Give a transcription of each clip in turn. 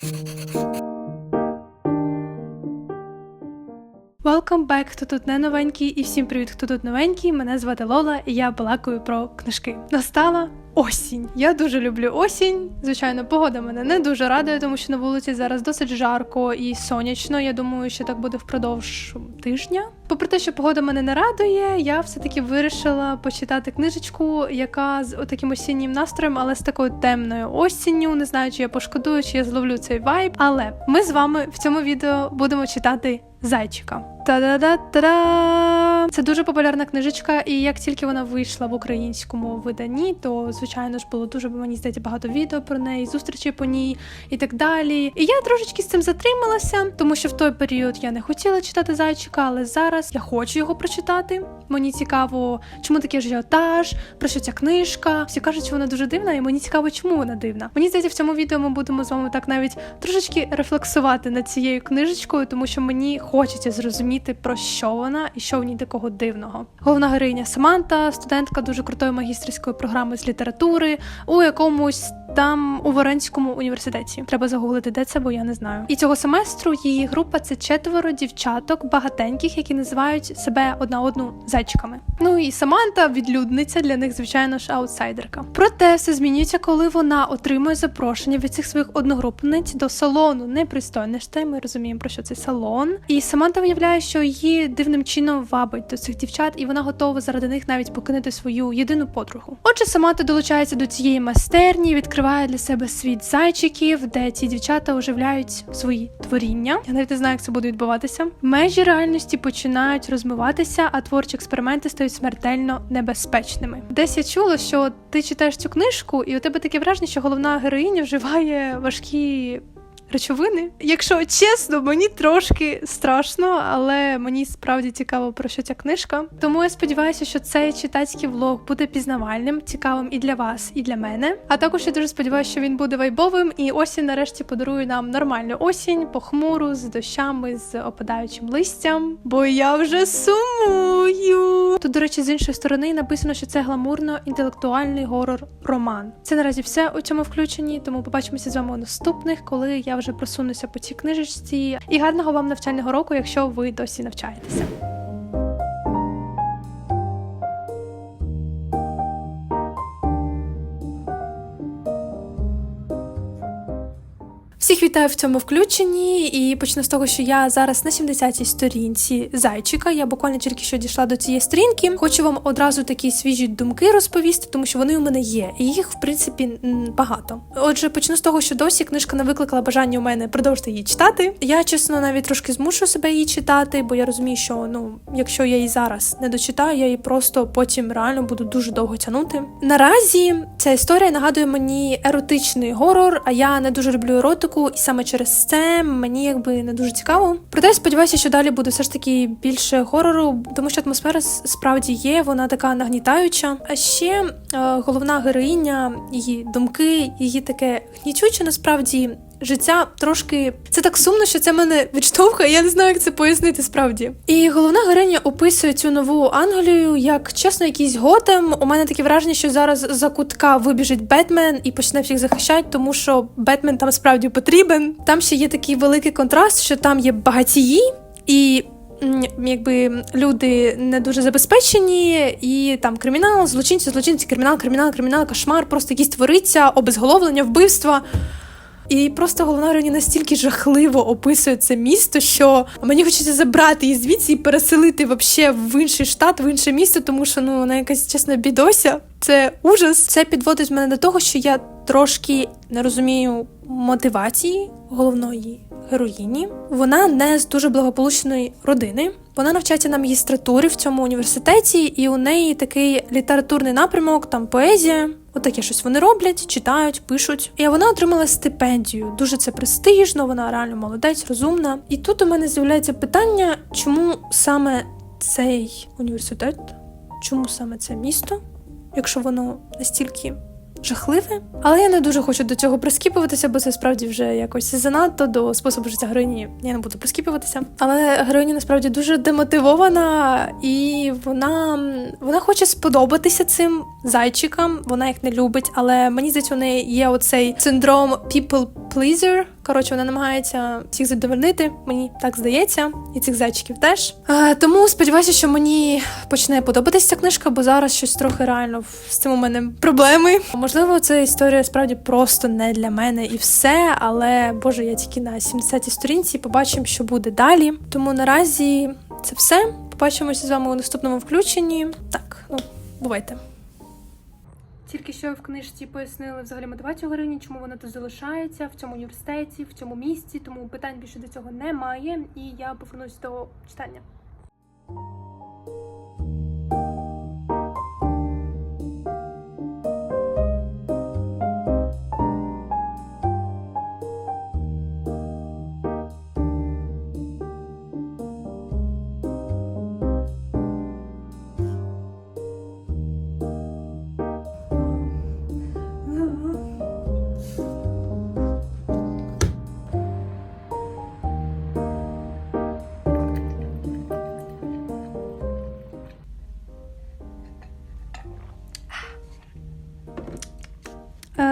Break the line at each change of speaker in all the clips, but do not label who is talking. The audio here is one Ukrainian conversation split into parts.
Thank you. Welcome back, хто тут не новенький, і всім привіт, хто тут новенький. Мене звати Лола, і я балакаю про книжки. Настала осінь. Я дуже люблю осінь. Звичайно, погода мене не дуже радує, тому що на вулиці зараз досить жарко і сонячно. Я думаю, що так буде впродовж тижня. Попри те, що погода мене не радує, я все-таки вирішила почитати книжечку, яка з таким осіннім настроєм, але з такою темною осінню. Не знаю, чи я пошкодую, чи я зловлю цей вайб. Але ми з вами в цьому відео будемо читати зайчика. Та-да-да-та-да! Це дуже популярна книжечка, і як тільки вона вийшла в українському виданні, то звичайно ж було дуже мені здається багато відео про неї, зустрічі по ній і так далі. І я трошечки з цим затрималася, тому що в той період я не хотіла читати зайчика, але зараз я хочу його прочитати. Мені цікаво, чому такий ажіотаж, про що ця книжка. Всі кажуть, що вона дуже дивна, і мені цікаво, чому вона дивна. Мені здається, в цьому відео ми будемо з вами так навіть трошечки рефлексувати над цією книжечкою, тому що мені хочеться зрозуміти про що вона і що в ній такого дивного. Головна героїня Саманта, студентка дуже крутої магістерської програми з літератури у якомусь. Там у Воронському університеті треба загуглити, де це, бо я не знаю. І цього семестру її група це четверо дівчаток, багатеньких, які називають себе одна одну зайчиками. Ну і Саманта, відлюдниця для них, звичайно ж, аутсайдерка. Проте все змінюється, коли вона отримує запрошення від цих своїх одногрупниць до салону непристойностей. Ми розуміємо про що це салон. І Саманта виявляє, що її дивним чином вабить до цих дівчат, і вона готова заради них навіть покинути свою єдину подругу. Отже, Саманта долучається до цієї майстерні, відкриває для себе світ зайчиків, де ці дівчата оживляють свої творіння. Я навіть не знаю, як це буде відбуватися. Межі реальності починають розмиватися, а творчі експерименти стають смертельно небезпечними. Десь я чула, що ти читаєш цю книжку, і у тебе таке враження, що головна героїня вживає важкі речовини. Якщо чесно, мені трошки страшно, але мені справді цікаво про що ця книжка. Тому я сподіваюся, що цей читацький влог буде пізнавальним, цікавим і для вас, і для мене. А також я дуже сподіваюся, що він буде вайбовим, і осінь нарешті подарує нам нормальну осінь, похмуру з дощами, з опадаючим листям. Бо я вже сумую. Тут, до речі, з іншої сторони написано, що це гламурно-інтелектуальний горор-роман. Це наразі все у цьому включенні, тому побачимося з вами у наступних, коли я вже просунуся по цій книжечці. І гарного вам навчального року, якщо ви досі навчаєтеся. Всіх вітаю в цьому включенні і почну з того, що я зараз на 70-й сторінці зайчика. Я буквально тільки що дійшла до цієї сторінки. Хочу вам одразу такі свіжі думки розповісти, тому що вони у мене є, і їх в принципі багато. Отже, почну з того, що досі книжка не викликала бажання у мене продовжити її читати. Я чесно навіть трошки змушу себе її читати, бо я розумію, що ну, якщо я її зараз не дочитаю, я її просто потім реально буду дуже довго тягнути. Наразі ця історія нагадує мені еротичний горор, а я не дуже люблю еротику і саме через це мені якби не дуже цікаво. Проте я сподіваюся, що далі буде все ж таки більше горору, тому що атмосфера справді є, вона така нагнітаюча. А ще е, головна героїня, її думки, її таке гнітюче насправді. Життя трошки це так сумно, що це мене відштовхує. Я не знаю, як це пояснити справді. І головна героїня описує цю нову Англію як чесно, якийсь готем. У мене таке враження, що зараз за кутка вибіжить Бетмен і почне всіх захищати, тому що Бетмен там справді потрібен. Там ще є такий великий контраст, що там є багатії і. Якби люди не дуже забезпечені, і там кримінал, злочинці, злочинці, кримінал, кримінал, кримінал, кошмар, просто якісь твориться, обезголовлення, вбивства. І просто головна героїня настільки жахливо описує це місто, що мені хочеться забрати її звідси і переселити вообще в інший штат, в інше місто, тому що ну вона якась чесно бідося. Це ужас. Це підводить мене до того, що я трошки не розумію мотивації головної героїні. Вона не з дуже благополучної родини. Вона навчається на магістратурі в цьому університеті, і у неї такий літературний напрямок, там поезія. Отаке щось вони роблять, читають, пишуть. І вона отримала стипендію. Дуже це престижно, вона реально молодець, розумна. І тут у мене з'являється питання, чому саме цей університет, чому саме це місто, якщо воно настільки жахливе. Але я не дуже хочу до цього прискіпуватися, бо це справді вже якось занадто до способу життя героїні. Я не буду прискіпуватися. Але героїня насправді дуже демотивована, і вона вона хоче сподобатися цим зайчикам. Вона їх не любить, але мені здається, у неї є оцей синдром people pleaser, Коротше, вона намагається всіх задовольнити. Мені так здається, і цих зайчиків теж. Е, тому сподіваюся, що мені почне подобатися ця книжка, бо зараз щось трохи реально з цим у мене проблеми. Можливо, ця історія справді просто не для мене і все. Але боже, я тільки на 70-й сторінці побачимо, що буде далі. Тому наразі це все. Побачимося з вами у наступному включенні. Так, ну бувайте. Тільки що в книжці пояснили взагалі мотивацію героїні, чому вона тут залишається в цьому університеті, в цьому місті, тому питань більше до цього немає. І я повернусь до читання.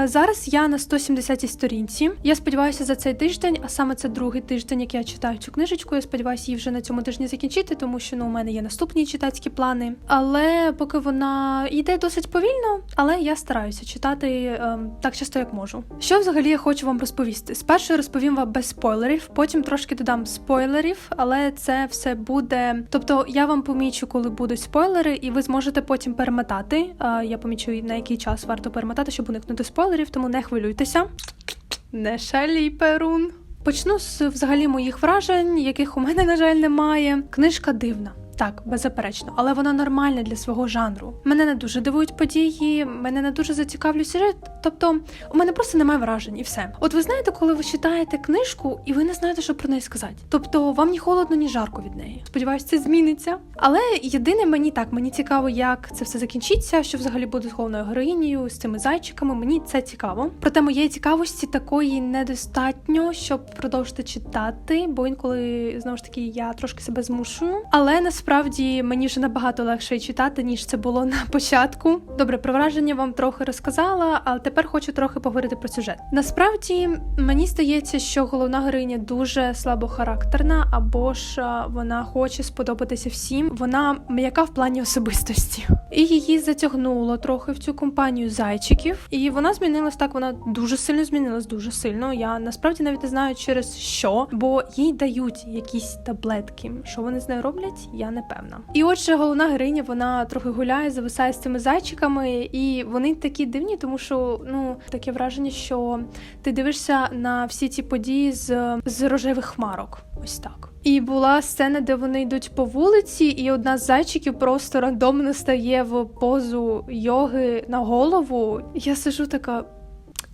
Зараз я на 170-й сторінці. Я сподіваюся за цей тиждень, а саме це другий тиждень, як я читаю цю книжечку. Я сподіваюся її вже на цьому тижні закінчити, тому що ну у мене є наступні читацькі плани. Але поки вона йде досить повільно, але я стараюся читати ем, так часто, як можу. Що взагалі я хочу вам розповісти? Спершу розповім вам без спойлерів, потім трошки додам спойлерів, але це все буде. Тобто я вам помічу, коли будуть спойлери, і ви зможете потім перемотати. Е, я помічу на який час варто перемотати, щоб уникнути спойлерів, тому не хвилюйтеся. Не шалій, Перун. Почну з взагалі моїх вражень, яких у мене, на жаль, немає. Книжка дивна. Так, беззаперечно, але вона нормальна для свого жанру. Мене не дуже дивують події, мене не дуже зацікавлює сюжет. Тобто, у мене просто немає вражень і все. От ви знаєте, коли ви читаєте книжку і ви не знаєте, що про неї сказати. Тобто вам ні холодно, ні жарко від неї. Сподіваюсь, це зміниться. Але єдине мені так, мені цікаво, як це все закінчиться, що взагалі буде з головною героїнею, з цими зайчиками. Мені це цікаво. Проте моєї цікавості такої недостатньо, щоб продовжити читати, бо інколи знову ж таки я трошки себе змушую. Але насправді мені вже набагато легше читати, ніж це було на початку. Добре, про враження вам трохи розказала, але тепер хочу трохи поговорити про сюжет. Насправді мені здається, що головна героїня дуже слабохарактерна, або ж вона хоче сподобатися всім. Вона м'яка в плані особистості, і її затягнуло трохи в цю компанію зайчиків. І вона змінилась так. Вона дуже сильно змінилась, дуже сильно. Я насправді навіть не знаю через що, бо їй дають якісь таблетки. Що вони з нею роблять, я не певна. І отже, головна героїня, вона трохи гуляє, зависає з цими зайчиками, і вони такі дивні, тому що ну таке враження, що ти дивишся на всі ці події з, з рожевих хмарок. Ось так. І була сцена, де вони йдуть по вулиці, і одна з зайчиків просто рандомно стає в позу йоги на голову. Я сижу така.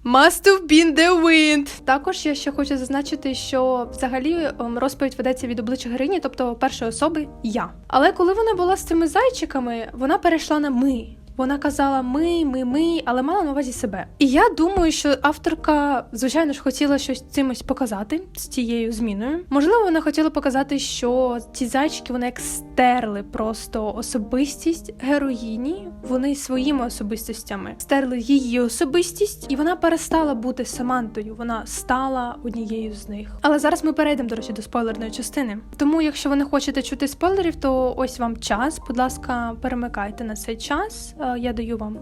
Must have been the wind. Також я ще хочу зазначити, що взагалі ем, розповідь ведеться від обличчя героїні, тобто першої особи я. Але коли вона була з цими зайчиками, вона перейшла на ми. Вона казала ми, ми, ми, але мала на увазі себе. І я думаю, що авторка, звичайно ж, хотіла щось цимось показати з цією зміною. Можливо, вона хотіла показати, що ці зайчики вони як стерли просто особистість героїні. Вони своїми особистостями стерли її особистість, і вона перестала бути Самантою. Вона стала однією з них. Але зараз ми перейдемо, до речі, до спойлерної частини. Тому, якщо ви не хочете чути спойлерів, то ось вам час. Будь ласка, перемикайте на цей час. Е, Я даю вам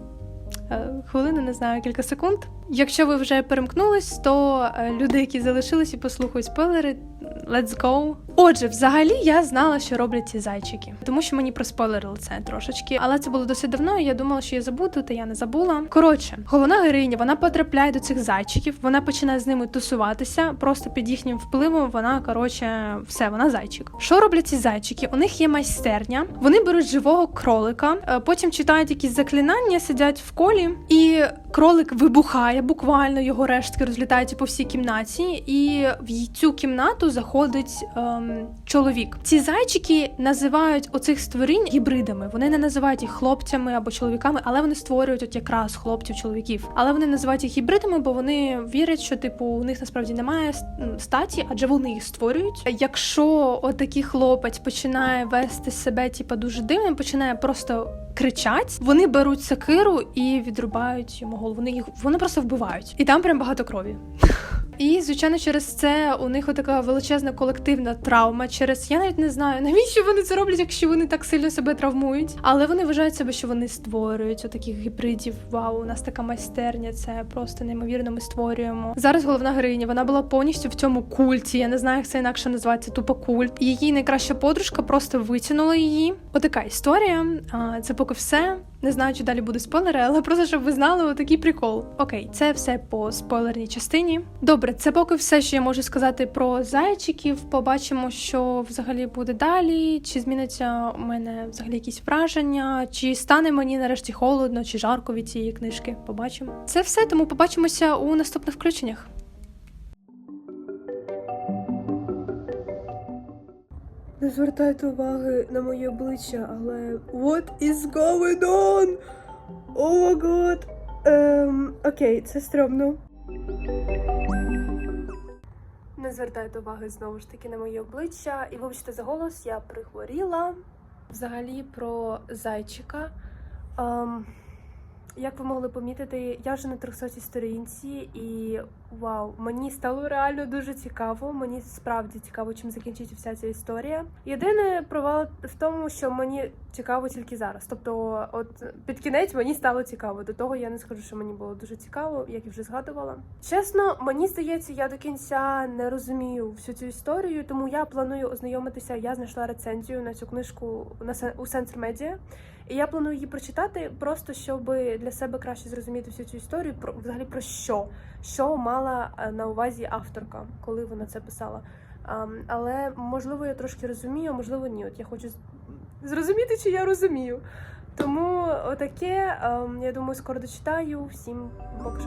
е, хвилину, не знаю, кілька секунд. Якщо ви вже перемкнулись, то е, люди, які залишились і послухають спойлери, let's go. Отже, взагалі я знала, що роблять ці зайчики, тому що мені проспойлерили це трошечки. Але це було досить давно. і Я думала, що я забуду, та я не забула. Коротше, головна героїня вона потрапляє до цих зайчиків, вона починає з ними тусуватися. Просто під їхнім впливом вона коротше, все, вона зайчик. Що роблять ці зайчики? У них є майстерня. Вони беруть живого кролика, е, потім читають якісь заклинання, сидять в колі, і кролик вибухає буквально його рештки розлітаються по всій кімнаті, і в цю кімнату заходить ем, чоловік. Ці зайчики називають оцих створінь гібридами. Вони не називають їх хлопцями або чоловіками, але вони створюють от якраз хлопців, чоловіків. Але вони називають їх гібридами, бо вони вірять, що типу у них насправді немає статі, адже вони їх створюють. Якщо отакий хлопець починає вести себе, типу, дуже дивним, починає просто кричать, вони беруть сакиру і відрубають йому голову. Вони їх вони просто вбивають. І там прям багато крові. І звичайно, через це у них така величезна колективна травма. Через я навіть не знаю, навіщо вони це роблять, якщо вони так сильно себе травмують. Але вони вважають себе, що вони створюють отаких гібридів. Вау, у нас така майстерня, це просто неймовірно. Ми створюємо. Зараз головна героїня, вона була повністю в цьому культі. Я не знаю, як це інакше називається. Тупо культ. Її найкраща подружка просто витягнула її. Отака історія. Це поки все. Не знаю, чи далі буде спойлери, але просто щоб ви знали отакий прикол. Окей, це все по спойлерній частині. Добре, це поки все, що я можу сказати про зайчиків. Побачимо, що взагалі буде далі. Чи зміниться у мене взагалі якісь враження, чи стане мені нарешті холодно, чи жарко від цієї книжки. Побачимо. Це все, тому побачимося у наступних включеннях. Не звертайте уваги на моє обличчя, але what is going on? О гад. Ем, окей, це стрьомно. Не звертайте уваги знову ж таки на моє обличчя. І вибачте за голос, я прихворіла. Взагалі про зайчика. Ем, як ви могли помітити, я вже на 300 сторінці, і вау, мені стало реально дуже цікаво. Мені справді цікаво, чим закінчиться вся ця історія. Єдине провал в тому, що мені цікаво тільки зараз. Тобто, от під кінець мені стало цікаво. До того я не скажу, що мені було дуже цікаво, як і вже згадувала. Чесно, мені здається, я до кінця не розумію всю цю історію, тому я планую ознайомитися. Я знайшла рецензію на цю книжку на у Сенсор Медіа. І я планую її прочитати, просто щоб для себе краще зрозуміти всю цю історію. Про взагалі про що, що мала е, на увазі авторка, коли вона це писала. Але можливо я трошки розумію, можливо ні. От я хочу зрозуміти, чи я розумію. Тому отаке, ем, я думаю, скоро дочитаю. Всім поки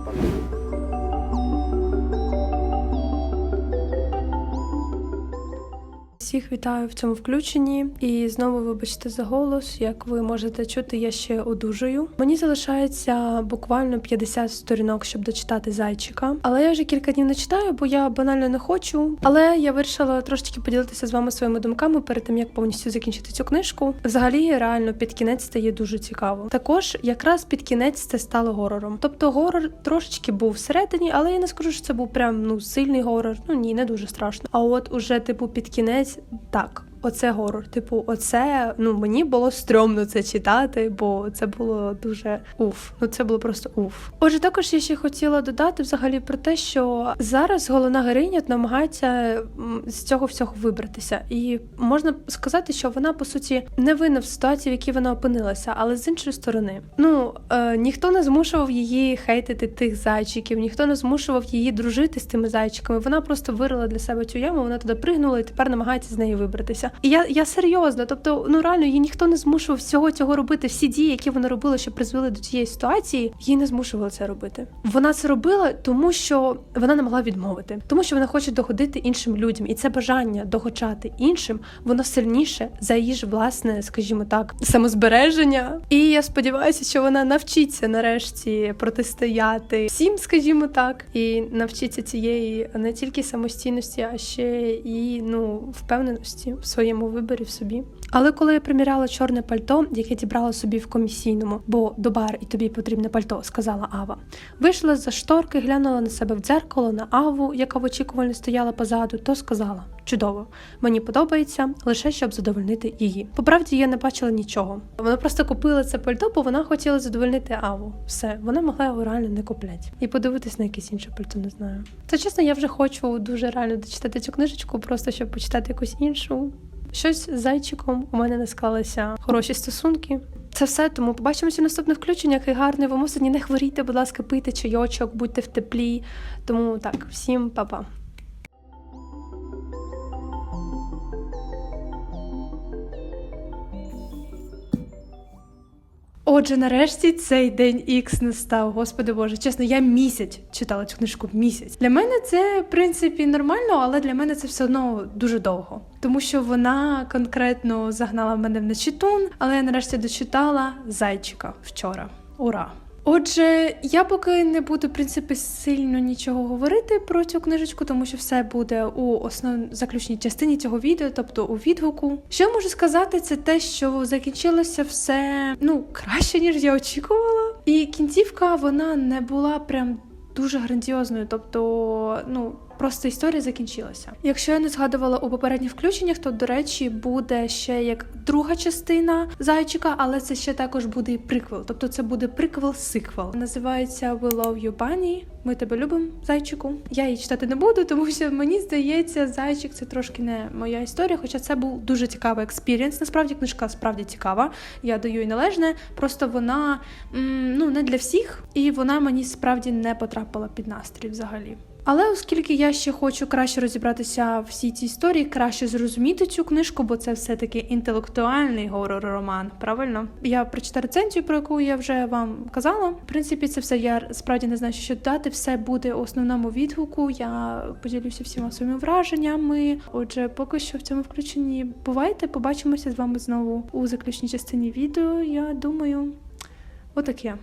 Всіх вітаю в цьому включенні і знову вибачте за голос. Як ви можете чути, я ще одужую. Мені залишається буквально 50 сторінок, щоб дочитати зайчика. Але я вже кілька днів не читаю, бо я банально не хочу. Але я вирішила трошечки поділитися з вами своїми думками перед тим, як повністю закінчити цю книжку. Взагалі, реально під кінець стає дуже цікаво. Також якраз під кінець це стало горором. Тобто горор трошечки був всередині, але я не скажу, що це був прям ну сильний горор. Ну ні, не дуже страшно. А от уже типу під кінець так. Оце горор. Типу, оце ну мені було стрьомно це читати, бо це було дуже уф. Ну це було просто уф. Отже, також я ще хотіла додати взагалі про те, що зараз головна героїня намагається з цього всього вибратися, і можна сказати, що вона по суті не винна в ситуації, в якій вона опинилася, але з іншої сторони, ну е, ніхто не змушував її хейтити тих зайчиків, ніхто не змушував її дружити з тими зайчиками. Вона просто вирила для себе цю яму, вона туди пригнула і тепер намагається з неї вибратися. І я, я серйозно, тобто, ну реально, її ніхто не змушував всього цього робити. Всі дії, які вона робила, що призвели до цієї ситуації, її не змушували це робити. Вона це робила, тому що вона не могла відмовити, тому що вона хоче догодити іншим людям, і це бажання догоджати іншим, воно сильніше за її ж власне, скажімо так, самозбереження. І я сподіваюся, що вона навчиться нарешті протистояти всім, скажімо так, і навчиться цієї не тільки самостійності, а ще і ну впевненості в своєму виборі в собі. Але коли я приміряла чорне пальто, яке дібрала собі в комісійному, бо до бар і тобі потрібне пальто, сказала Ава. Вийшла за шторки, глянула на себе в дзеркало, на Аву, яка в очікувальні стояла позаду, то сказала: чудово, мені подобається лише щоб задовольнити її. По правді я не бачила нічого. Вона просто купила це пальто, бо вона хотіла задовольнити Аву. Все, вона могла його реально не купляти. І подивитись на якесь інше пальто, не знаю. Та чесно, я вже хочу дуже реально дочитати цю книжечку, просто щоб почитати якусь іншу. Щось з зайчиком у мене не склалися хороші стосунки. Це все, тому побачимося в наступних включеннях. І гарний вам осені. Не хворійте, будь ласка, пийте чайочок, будьте в теплі. Тому так, всім па-па. Отже, нарешті цей день Ікс настав. Господи Боже, чесно, я місяць читала цю книжку місяць. Для мене це в принципі нормально, але для мене це все одно дуже довго, тому що вона конкретно загнала мене в нечитун, але я нарешті дочитала зайчика вчора. Ура! Отже, я поки не буду в принципі сильно нічого говорити про цю книжечку, тому що все буде у основ... заключній частині цього відео, тобто у відгуку. Що я можу сказати, це те, що закінчилося все ну краще ніж я очікувала, і кінцівка вона не була прям дуже грандіозною. Тобто, ну. Просто історія закінчилася. Якщо я не згадувала у попередніх включеннях, то до речі буде ще як друга частина зайчика, але це ще також буде і приквел. Тобто це буде приквел-сиквел. Називається We Love You Bunny. Ми тебе любимо, зайчику. Я її читати не буду, тому що мені здається, зайчик це трошки не моя історія. Хоча це був дуже цікавий експірієнс. Насправді книжка справді цікава. Я даю їй належне. Просто вона ну не для всіх, і вона мені справді не потрапила під настрій взагалі. Але оскільки я ще хочу краще розібратися в всій цій історії, краще зрозуміти цю книжку, бо це все-таки інтелектуальний горор-роман. Правильно, я прочитаю рецензію, про яку я вже вам казала. В принципі, це все я справді не знаю, що додати. Все буде у основному відгуку. Я поділюся всіма своїми враженнями. Отже, поки що в цьому включенні бувайте. Побачимося з вами знову у заключній частині відео. Я думаю, отаке.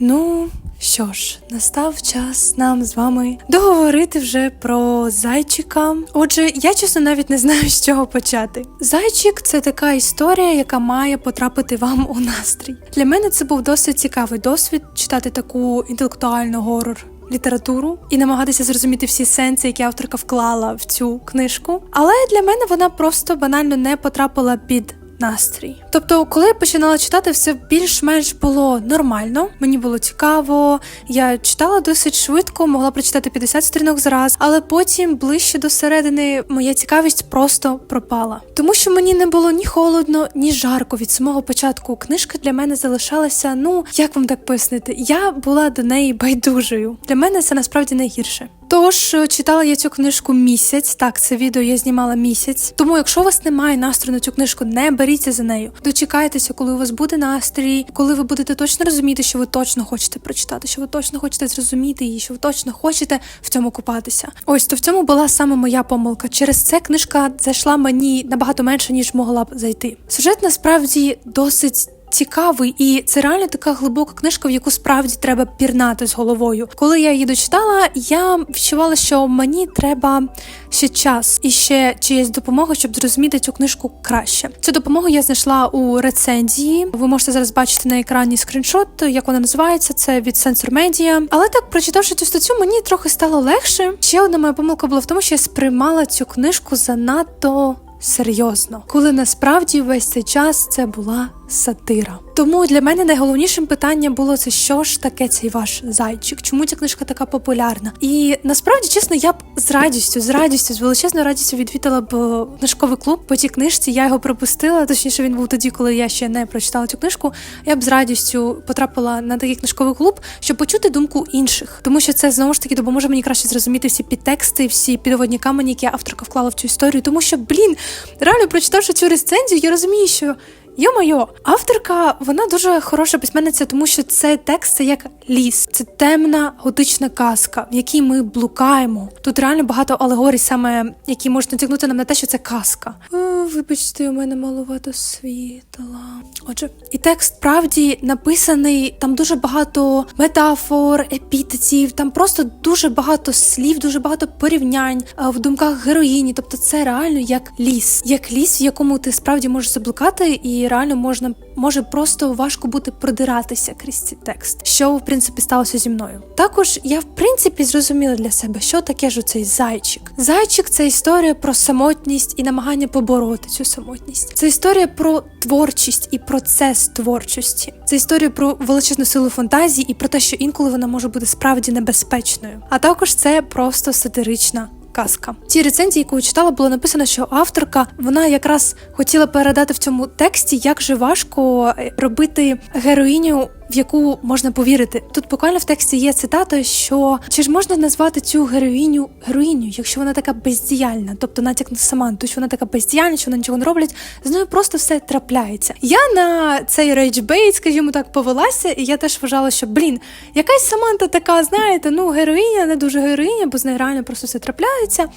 Ну що ж, настав час нам з вами договорити вже про зайчика. Отже, я чесно навіть не знаю, з чого почати. Зайчик це така історія, яка має потрапити вам у настрій. Для мене це був досить цікавий досвід читати таку інтелектуальну горор. Літературу і намагатися зрозуміти всі сенси, які авторка вклала в цю книжку. Але для мене вона просто банально не потрапила під настрій. Тобто, коли я починала читати, все більш-менш було нормально. Мені було цікаво. Я читала досить швидко, могла прочитати 50 сторінок зараз, але потім ближче до середини моя цікавість просто пропала. Тому що мені не було ні холодно, ні жарко від самого початку. Книжка для мене залишалася. Ну як вам так пояснити? Я була до неї байдужою. Для мене це насправді найгірше. Тож читала я цю книжку місяць. Так, це відео я знімала місяць. Тому, якщо у вас немає настрою на цю книжку, не беріться за нею. Дочекайтеся, коли у вас буде настрій, коли ви будете точно розуміти, що ви точно хочете прочитати, що ви точно хочете зрозуміти її, що ви точно хочете в цьому купатися. Ось то в цьому була саме моя помилка. Через це книжка зайшла мені набагато менше ніж могла б зайти. Сюжет насправді досить. Цікавий, і це реально така глибока книжка, в яку справді треба пірнати з головою. Коли я її дочитала, я відчувала, що мені треба ще час і ще чиєсь допомога, щоб зрозуміти цю книжку краще. Цю допомогу я знайшла у рецензії. Ви можете зараз бачити на екрані скріншот, як вона називається. Це від Sensor Media. Але так, прочитавши цю статтю, мені трохи стало легше. Ще одна моя помилка була в тому, що я сприймала цю книжку занадто. Серйозно, коли насправді весь цей час це була сатира. Тому для мене найголовнішим питанням було це, що ж таке цей ваш зайчик? Чому ця книжка така популярна? І насправді, чесно, я б з радістю, з радістю, з величезною радістю відвідала б книжковий клуб по цій книжці. Я його пропустила. Точніше, він був тоді, коли я ще не прочитала цю книжку. Я б з радістю потрапила на такий книжковий клуб, щоб почути думку інших, тому що це знову ж таки допоможе мені краще зрозуміти всі підтексти, всі підводні камені, які авторка вклала в цю історію. Тому що, блін, реально прочитавши цю рецензію, я розумію, що. Йо-майо, авторка, вона дуже хороша письменниця, тому що цей текст це як ліс, це темна готична казка, в якій ми блукаємо. Тут реально багато алегорій, саме які можуть натягнути нам на те, що це казка. О, вибачте, у мене маловато світла. Отже, і текст справді написаний. Там дуже багато метафор, епітетів, там просто дуже багато слів, дуже багато порівнянь в думках героїні. Тобто, це реально як ліс, як ліс, в якому ти справді можеш заблукати і реально можна може просто важко бути продиратися крізь цей текст, що в принципі сталося зі мною. Також я в принципі зрозуміла для себе, що таке ж цей зайчик. Зайчик це історія про самотність і намагання побороти цю самотність. Це історія про творчість і процес творчості. Це історія про величезну силу фантазії і про те, що інколи вона може бути справді небезпечною. А також це просто сатирична казка. В цій рецензії, яку читала, було написано, що авторка вона якраз хотіла передати в цьому тексті, як же важко робити героїню. В яку можна повірити, тут буквально в тексті є цитата, що чи ж можна назвати цю героїню героїню, якщо вона така бездіяльна, тобто натяк на Саманту, що вона така бездіяльна, що вона нічого не роблять, з нею просто все трапляється. Я на цей рейджбейт, скажімо так, повелася, і я теж вважала, що блін, якась Саманта така, знаєте, ну героїня, не дуже героїня, бо з нею реально просто все трапляється.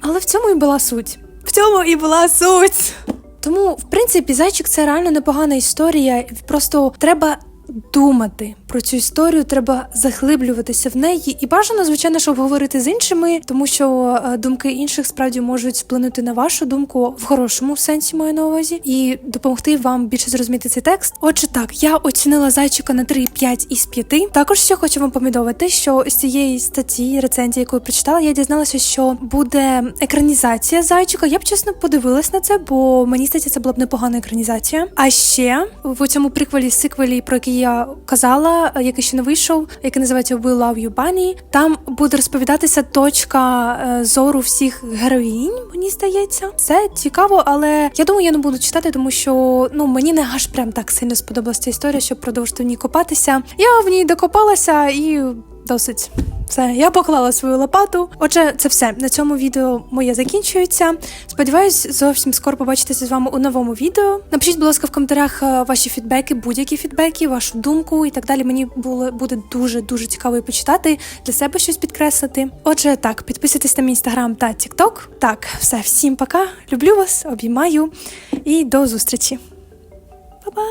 Але в цьому і була суть. В цьому і була суть. Тому, в принципі, зайчик це реально непогана історія. Просто треба думати про цю історію, треба заглиблюватися в неї, і бажано, звичайно, щоб говорити з іншими, тому що е, думки інших справді можуть вплинути на вашу думку в хорошому сенсі маю на увазі, і допомогти вам більше зрозуміти цей текст. Отже, так я оцінила зайчика на 3,5 із 5. Також ще хочу вам повідомити, що з цієї статті рецензії, яку я прочитала, я дізналася, що буде екранізація зайчика. Я б чесно подивилась на це, бо мені здається, це була б непогана екранізація. А ще в цьому приквелі сиквелі, про який я казала, е, який ще не вийшов, який називається We Love You Bunny, там буде розповідатися точка е, зору всіх героїнь. Мені здається, це цікаво, але я думаю, я не буду читати, тому що ну мені не аж прям так сильно сподобалася ця історія, щоб продовжити в ній копатися. Я в ній докопалася і досить. Все, я поклала свою лопату. Отже, це все. На цьому відео моє закінчується. Сподіваюсь, зовсім скоро побачитися з вами у новому відео. Напишіть, будь ласка, в коментарях е, ваші фідбеки, будь-які фідбеки, вашу думку і так далі. Мені було буде дуже дуже цікаво і почитати для себе щось підкреслити. Отже, так, підписуйтесь на мій інстаграм та тікток. Так, все, всім пока. Люблю вас, обіймаю і до зустрічі. Па-па!